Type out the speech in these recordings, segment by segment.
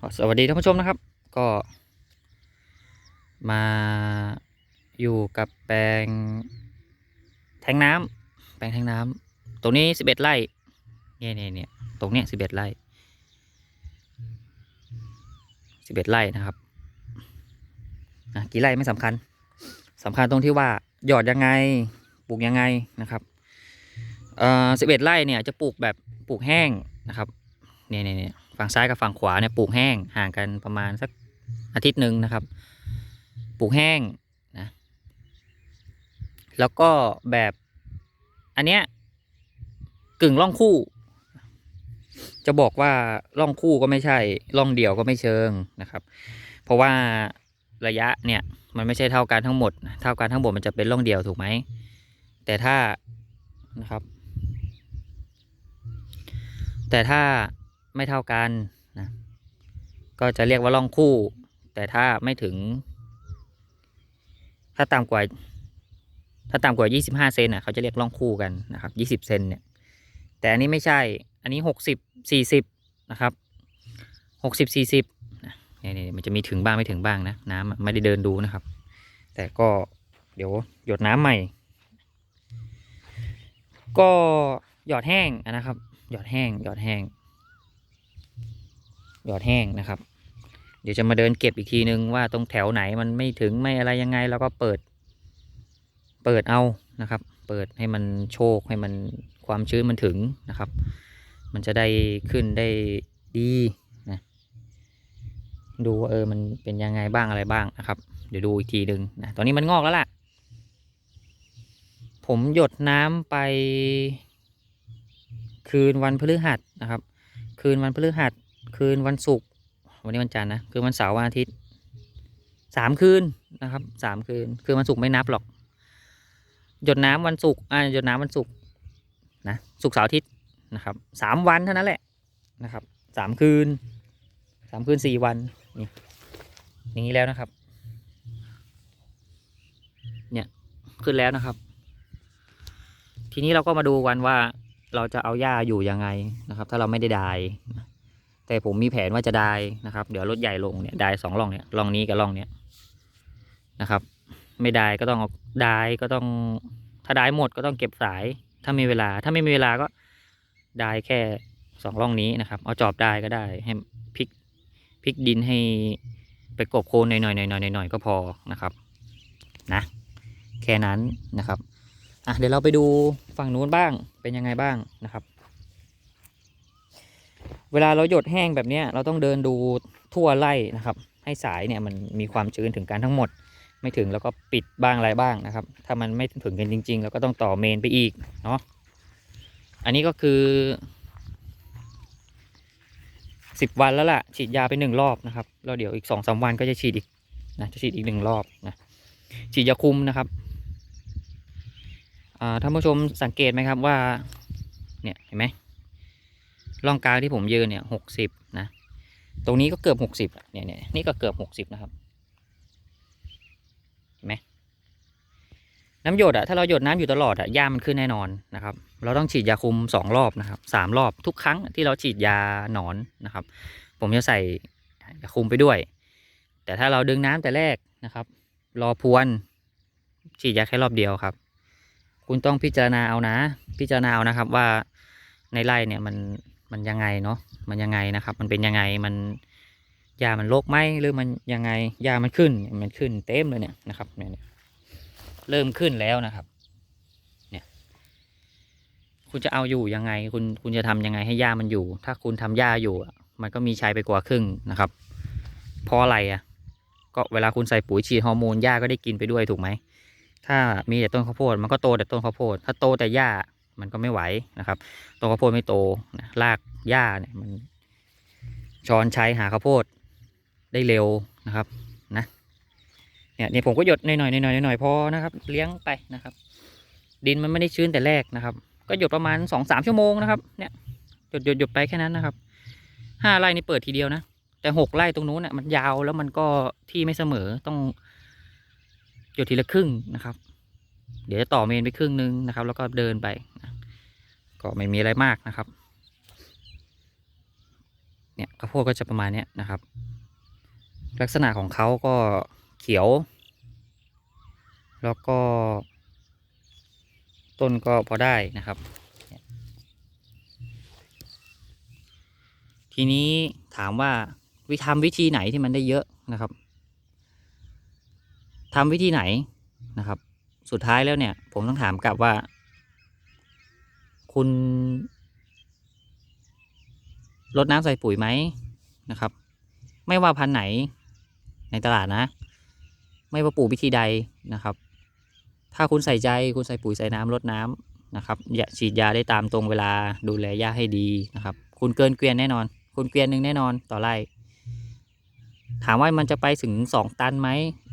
สวัสดีท่านผู้ชมนะครับ ก็มาอยู่กับแปลงแทงน้ำแปลงแทงน้ำตรงนี้สิบเอ็ดไร่เนี่ยเนี่ยเนี่ยตรงเนี้ยสิบเอ็ดไร่สิบเอ็ดไร่นะครับอะกี่ไร่ไม่สำคัญสำคัญตรงที่ว่าหยอดยังไงปลูกยังไงนะครับเอ่อสิบเอ็ดไร่เนี่ยจะปลูกแบบปลูกแห้งนะครับเนี่ยเนี่ยเนี่ย ฝั่งซ้ายกับฝั่งขวาเนี่ยปลูกแห้งห่างกันประมาณสักอาทิตย์หนึ่งนะครับ ปลูกแห้งนะแล้วก็แบบอันเนี้ยกึ่งร่องคู่ จะบอกว่าร่องคู่ก็ไม่ใช่ร่องเดี่ยวก็ไม่เชิงนะครับ เพราะว่าระยะเนี่ยมันไม่ใช่เท่ากันทั้งหมด เท่ากันทั้งหมดมันจะเป็นร่องเดี่ยวถูกไหมแต่ถ้านะครับ แต่ถ้า ไม่เท่ากันนะก็จะเรียกว่าร่องคู่ แต่ถ้าไม่ถึง ถ้าต่ำกว่า ถ้าต่ำกว่า 25เซนอะเขาจะเรียกร่องคู่กันนะครับ20เซนเนี่ยแต่อันนี้ไม่ใช่อันนี้ 60 40นะครับ 60 40นะนี่นี่มันจะมีถึงบ้างไม่ถึงบ้างนะน้ำไม่ได้เดินดูนะครับ แต่ก็เดี๋ยวหยดน้ำใหม่ ก็หยอดแห้งนะครับ หยอดแห้งหยอดแห้ง หยอดแห้งนะครับ เดี๋ยวจะมาเดินเก็บอีกทีนึงว่าตรงแถวไหนมันไม่ถึงไม่อะไรยังไง แล้วก็เปิด เปิดเอานะครับ เปิดให้มันโชคให้มันความชื้นมันถึงนะครับ มันจะได้ขึ้นได้ดีนะดูว่าเออมันเป็นยังไงบ้างอะไรบ้างนะครับ เดี๋ยวดูอีกทีหนึ่งนะตอนนี้มันงอกแล้วล่ะ ผมหยดน้ำไปคืนวันพฤหัสนะครับ คืนวันพฤหัส คืนวันศุกร์วันนี้วันจันทร์นะคืนวันเสาร์วันอาทิตย์สามคืนนะครับสามคืน คืนวันศุกร์ไม่นับหรอก หยดน้ำวันศุกร์อ่าหยดน้ำวันศุกร์นะศุกร์เสาร์อาทิตย์นะครับสามวันเท่านั้นแหละนะครับสามคืนสามคืนสี่วันนี่อย่างนี้แล้วนะครับ เนี่ยขึ้นแล้วนะครับ ทีนี้เราก็มาดูกันว่าเราจะเอาหญ้าอยู่ยังไงนะครับ ถ้าเราไม่ได้ดาย แต่ผมมีแผนว่าจะไดายนะครับ เดี๋ยวรถใหญ่ลงเนี่ยไดายสองร่องเนี่ยร่องนี้กับร่องเนี้ยนะครับ ไม่ได้ก็ต้องเอาได้ก็ต้องถ้าได้หมดก็ต้องเก็บสาย ถ้ามีเวลา ถ้าไม่มีเวลาก็ได้แค่สองร่องนี้นะครับ เอาจอบได้ก็ได้ให้พลิกพลิกดินให้ไปกบโคนหน่อยๆหน่อยๆหน่อยๆก็พอนะครับนะแค่นั้นนะครับอะเดี๋ยวเราไปดูฝั่งนู้นบ้างเป็นยังไงบ้างนะครับ เวลาเราหยดแห้งแบบนี้เราต้องเดินดูทั่วไร่นะครับ ให้สายเนี่ยมันมีความชื้นถึงกันทั้งหมด ไม่ถึงแล้วก็ปิดบ้างอะไรบ้างนะครับ ถ้ามันไม่ถึงกันจริง ๆ เราก็ต้องต่อเมนไปอีกเนาะอันนี้ก็คือสิบวันแล้วล่ะ ฉีดยาไปหนึ่งรอบนะครับแล้วเดี๋ยวอีกสองสามวันก็จะฉีดอีกนะจะฉีดอีกหนึ่งรอบนะฉีดยาคุมนะครับท่านผู้ชมสังเกตไหมครับว่า เนี่ยเห็นไหม ร่องกลางที่ผมยืนเนี่ยหกสิบนะ ตรงนี้ก็เกือบหกสิบเนี่ยเนี่ยนี่ก็เกือบหกสิบนะครับเห็นไหมน้ำหยดอะถ้าเราหยดน้ำอยู่ตลอดอะหญ้ามันขึ้นแน่นอนนะครับ เราต้องฉีดยาคุมสองรอบนะครับสามรอบทุกครั้งที่เราฉีดยาหนอนนะครับ ผมจะใส่ยาคุมไปด้วย แต่ถ้าเราดึงน้ำแต่แรกนะครับ รอพวน ฉีดยาแค่รอบเดียวครับ คุณต้องพิจารณาเอานะ พิจารณาเอานะครับว่าในไร่เนี่ยมัน มันยังไงเนาะมันยังไงนะครับ มันเป็นยังไงมันยามันโรคไหมหรือมันยังไงยามันขึ้นมันขึ้นเต็มเลยเนี่ยนะครับเนี่ยเริ่มขึ้นแล้วนะครับ เนี่ย คุณจะเอาอยู่ยังไง คุณคุณจะทำยังไงให้หญ้ามันอยู่ ถ้าคุณทำหญ้าอยู่อะมันก็มีชัยไปกว่าครึ่งนะครับเพราะอะไรอะ ก็เวลาคุณใส่ปุ๋ยฉีดฮอร์โมนหญ้าก็ได้กินไปด้วยถูกไหมถ้ามีแต่ต้นข้าวโพดมันก็โตแต่ต้นข้าวโพด ถ้าโตแต่หญ้า มันก็ไม่ไหวนะครับต้นข้าวโพดไม่โตนะรากหญ้าเนี่ยมันช้อนใช้หาข้าวโพดได้เร็วนะครับนะเนี่ยเนี่ยผมก็หยดหน่อยๆหน่อยๆหน่อยๆพอนะครับ เลี้ยงไปนะครับ ดินมันไม่ได้ชื้นแต่แรกนะครับ ก็หยดประมาณสองสามชั่วโมงนะครับเนี่ยหยดหยดหยดไปแค่นั้นนะครับห้าไร่นี่เปิดทีเดียวนะแต่หกไร่ตรงนู้นเนี่ยมันยาวแล้วมันก็ที่ไม่เสมอต้องหยดทีละครึ่งนะครับ เดี๋ยวจะต่อเมนไปครึ่งนึงนะครับ แล้วก็เดินไป ก็ไม่มีอะไรมากนะครับ เนี่ยข้าวโพดก็จะประมาณนี้นะครับ ลักษณะของเขาก็เขียว แล้วก็ ต้นก็พอได้นะครับ ทีนี้ถามว่าวิธีทำวิธีไหนที่มันได้เยอะนะครับทำวิธีไหนนะครับ สุดท้ายแล้วเนี่ย ผมต้องถามกลับว่า คุณลดน้ำใส่ปุ๋ยไหมนะครับ ไม่ว่าพันธุ์ไหนในตลาดนะ ไม่ว่าปลูกวิธีใดนะครับ ถ้าคุณใส่ใจคุณใส่ปุ๋ยใส่น้ำลดน้ำนะครับอย่าฉีดยาได้ตามตรงเวลาดูแลหญ้าให้ดีนะครับ คุณเกินเกวียนแน่นอน คุณเกวียนหนึ่งแน่นอนต่อไร่ถามว่ามันจะไปถึงสองตันไหม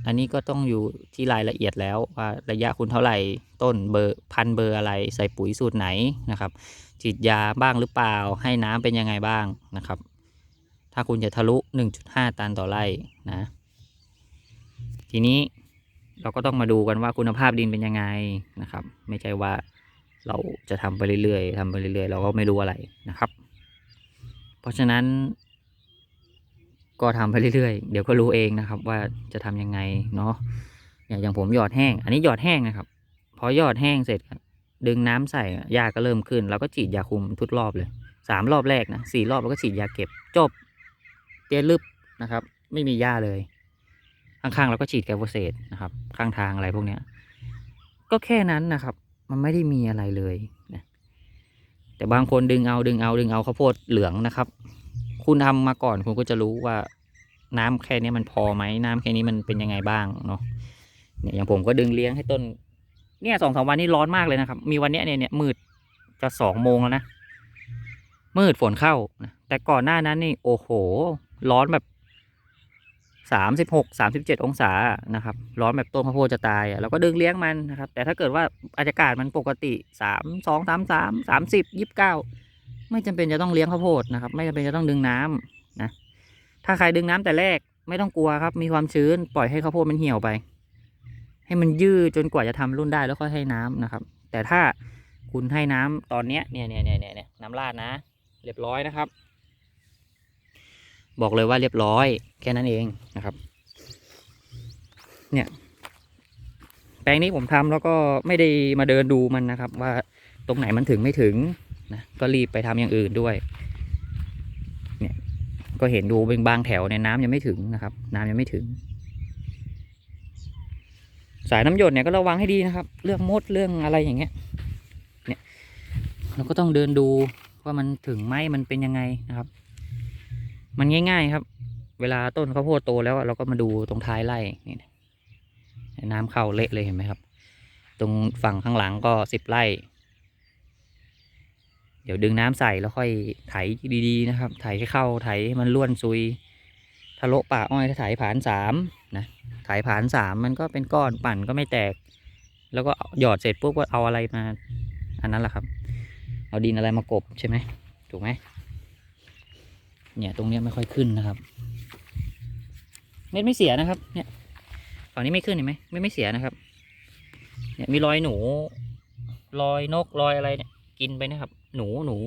อันนี้ก็ต้องอยู่ที่รายละเอียดแล้วว่าระยะคุณเท่าไหร่ต้นเบอร์พันเบอร์อะไรใส่ปุ๋ยสูตรไหนนะครับฉีดยาบ้างหรือเปล่า ให้น้ำเป็นยังไงบ้างนะครับ ถ้าคุณจะทะลุ 1.5 ตันต่อไร่นะ ทีนี้เราก็ต้องมาดูกันว่าคุณภาพดินเป็นยังไงนะครับ ไม่ใช่ว่าเราจะทำไปเรื่อยๆทำไปเรื่อยๆ เราก็ไม่รู้อะไรนะครับ เพราะฉะนั้น ก็ทำไปเรื่อยๆ เดี๋ยวก็รู้เองนะครับ ว่าจะทำยังไงเนาะอย่างอย่างผมหยอดแห้ง อันนี้หยอดแห้งนะครับพอหยอดแห้งเสร็จ ดึงน้ำใส่ยาก็เริ่มขึ้นเราก็ฉีดยาคุมทุกรอบเลยสามรอบแรกนะสี่รอบเราก็ฉีดยาเก็บจบเตี้ยลึบนะครับ ไม่มีหญ้าเลย ข้างๆเราก็ฉีดแกลโฟเซตนะครับ ข้างทางอะไรพวกเนี้ย ก็แค่นั้นนะครับ มันไม่ได้มีอะไรเลยนะแต่บางคนดึงเอาดึงเอาดึงเอาข้าวโพดเหลืองนะครับ คุณทำมาก่อนคุณก็จะรู้ว่าน้ำแค่นี้มันพอไหมน้ำแค่นี้มันเป็นยังไงบ้างเนาะเนี่ยอย่างผมก็ดึงเลี้ยงให้ต้น เนี่ยสองสามวันนี้ร้อนมากเลยนะครับ มีวันเนี้ยเนี่ยเนี่ยมืดจะสองโมงแล้วนะมืดฝนเข้านะแต่ก่อนหน้านั้นนี่โอ้โห ร้อนแบบสามสิบหกสามสิบเจ็ดองศานะครับ ร้อนแบบต้นข้าวโพดจะตายอะเราก็ดึงเลี้ยงมันนะครับ แต่ถ้าเกิดว่าอากาศมันปกติสามสองสามสามสามสิบยี่สิบเก้า ไม่จำเป็นจะต้องเลี้ยงข้าวโพดนะครับ ไม่จำเป็นจะต้องดึงน้ำนะถ้าใครดึงน้ำแต่แรกไม่ต้องกลัวครับ มีความชื้นปล่อยให้ข้าวโพดมันเหี่ยวไป ให้มันยืดจนกว่าจะทำรุ่นได้แล้วค่อยให้น้ำนะครับ แต่ถ้าคุณให้น้ำตอนเนี้ยเนี่ยเนี่ยเนี่ยเนี่ยน้ำราดนะ เรียบร้อยนะครับ บอกเลยว่าเรียบร้อย แค่นั้นเองนะครับ เนี่ย แปลงนี้ผมทำแล้วก็ไม่ได้มาเดินดูมันนะครับ ว่าตรงไหนมันถึงไม่ถึง นะก็รีบไปทำอย่างอื่นด้วยเนี่ยก็เห็นดูเป็นบางแถวเนี่ยน้ำยังไม่ถึงนะครับ น้ำยังไม่ถึง สายน้ำหยดเนี่ยก็ระวังให้ดีนะครับ เรื่องมดเรื่องอะไรอย่างเงี้ยเนี่ยเราก็ต้องเดินดูว่ามันถึงไหมมันเป็นยังไงนะครับ มันง่าย ๆครับ เวลาต้นข้าวโพดโตแล้วเราก็มาดูตรงท้ายไร่นี่นะน้ำเข้าเละเลยเห็นไหมครับ ตรงฝั่งข้างหลังก็สิบไร่ เดี๋ยวดึงน้ำใส่แล้วค่อยไถดีๆนะครับ ไถให้เข้าไถให้มันล้วนซุยทะโละป่าอ้อยถ้าไถผานสามนะไถผ่านสามมันก็เป็นก้อนปั่นก็ไม่แตก แล้วก็หยอดเสร็จปุ๊บก็เอาอะไรมา อันนั้นแหละครับ เอาดินอะไรมากบใช่ไหมถูกไหมเนี่ยตรงเนี้ยไม่ค่อยขึ้นนะครับ เม็ดไม่เสียนะครับเนี่ยฝั่งนี้ไม่ขึ้นเห็นไหมไม่ไม่เสียนะครับเนี่ยมีรอยหนู รอยนกรอยอะไรเนี่ย กินไปนะครับ หนูหนู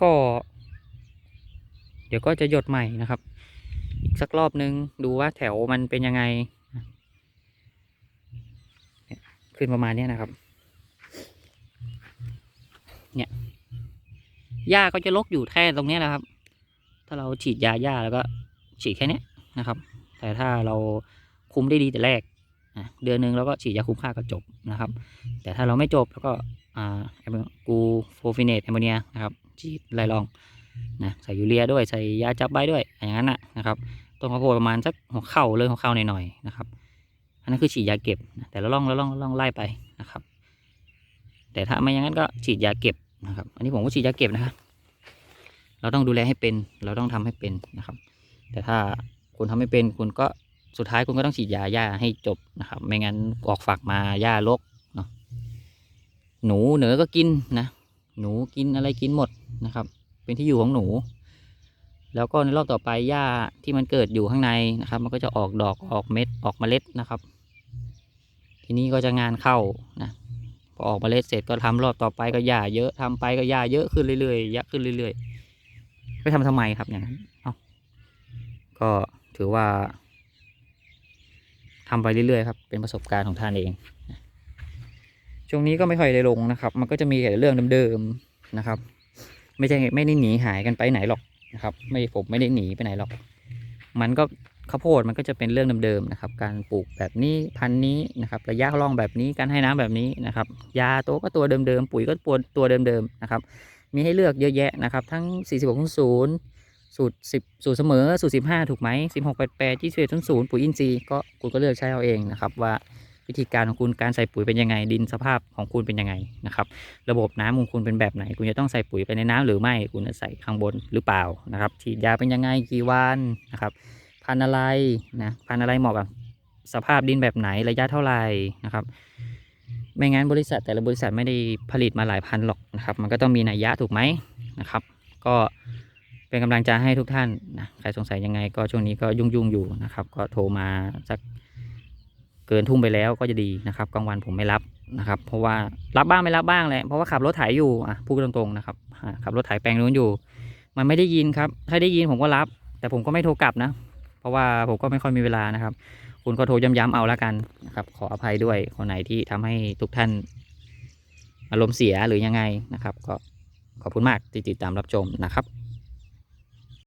ก็ เดี๋ยวก็จะหยดใหม่นะครับ อีกสักรอบนึงดูว่าแถวมันเป็นยังไง ขึ้นประมาณนี้นะครับ เนี่ยหญ้าก็จะลกอยู่แค่ตรงนี้แหละครับ ถ้าเราฉีดยาหญ้าแล้วก็ฉีดแค่นี้นะครับ แต่ถ้าเราคุมได้ดีแต่แรก เดือนหนึ่งเราก็ฉีดยาคุมค่าก็จบนะครับ แต่ถ้าเราไม่จบแล้วก็อ่ากูโฟฟิเนตแอมโมเนียนะครับฉีดไล่ลองนะใส่ยูเรียด้วยใส่ยาจับใบด้วยอย่างนั้นนะนะครับต้นข้าวโพดประมาณสักหัวเข่าเลยหัวเข่าหน่อยๆนะครับ อันนั้นคือฉีดยาเก็บ แต่ละล่องละล่องละล่องไล่ไปนะครับ แต่ถ้าไม่อย่างนั้นก็ฉีดยาเก็บนะครับ อันนี้ผมก็ฉีดยาเก็บนะครับ เราต้องดูแลให้เป็น เราต้องทำให้เป็นนะครับ แต่ถ้าคุณทำไม่เป็นคุณก็ สุดท้ายคุณก็ต้องฉีดยาหญ้าให้จบนะครับ ไม่งั้นออกฝักมาหญ้ารกเนาะหนูเหนือก็กินนะ หนูกินอะไรกินหมดนะครับ เป็นที่อยู่ของหนู แล้วก็ในรอบต่อไปหญ้าที่มันเกิดอยู่ข้างในนะครับ มันก็จะออกดอกออกเม็ดออกเมล็ดนะครับ ทีนี้ก็จะงานเข้านะพอออกเมล็ดเสร็จก็ทำรอบต่อไปก็หญ้าเยอะทำไปก็หญ้าเยอะขึ้นเรื่อยๆเยอะขึ้นเรื่อยๆไปทำทำไมครับอย่างนั้นเอ้าก็ถือว่า ทำไปเรื่อยๆครับเป็นประสบการณ์ของท่านเอง ช่วงนี้ก็ไม่ค่อยได้ลงนะครับ มันก็จะมีแต่เรื่องเดิมๆนะครับ ไม่ใช่ไม่ได้หนีหายกันไปไหนหรอกนะครับ ไม่ผมไม่ได้หนีไปไหนหรอก มันก็ข้าวโพดมันก็จะเป็นเรื่องเดิมๆนะครับ การปลูกแบบนี้พันธุ์นี้นะครับ ระยะร่องแบบนี้การให้น้ำแบบนี้นะครับ ยาตัวก็ตัวเดิมๆปุ๋ยก็ตัวตัวเดิมๆนะครับ มีให้เลือกเยอะแยะนะครับ ทั้ง 46 0 สูตร10สูตรเสมอสูตร15ถูกไหม16 88 21 00ปุ๋ยอินทรีย์ก็คุณก็เลือกใช้เอาเองนะครับว่าวิธีการของคุณการใส่ปุ๋ยเป็นยังไง ดินสภาพของคุณเป็นยังไงนะครับระบบน้ำของคุณเป็นแบบไหน คุณจะต้องใส่ปุ๋ยไปในน้ำหรือไม่คุณจะใส่ข้างบนหรือเปล่านะครับฉีดยาเป็นยังไงกี่วันนะครับพันอะไรนะพันอะไรเหมาะกับสภาพดินแบบไหนระยะเท่าไหร่นะครับไม่งั้นบริษัทแต่ละบริษัทไม่ได้ผลิตมาหลายพันหรอกนะครับ มันก็ต้องมีนัยยะถูกไหมนะครับ ก็ เป็นกำลังใจให้ทุกท่านนะใครสงสัยยังไงก็ช่วงนี้ก็ยุ่งๆอยู่นะครับ ก็โทรมาสักเกินทุ่มไปแล้วก็จะดีนะครับกลางวันผมไม่รับนะครับ เพราะว่ารับบ้างไม่รับบ้างแหละเพราะว่าขับรถไถอยู่อะพูดตรงๆนะครับขับรถไถแปลงนู้นอยู่ มันไม่ได้ยินครับ ถ้าได้ยินผมก็รับ แต่ผมก็ไม่โทรกลับนะ เพราะว่าผมก็ไม่ค่อยมีเวลานะครับ คุณก็โทรย้ำๆเอาละกันนะครับ ขออภัยด้วยคนไหนที่ทำให้ทุกท่านอารมณ์เสียหรือยังไงนะครับ ก็ขอบคุณมากที่ติดตามรับชมนะครับ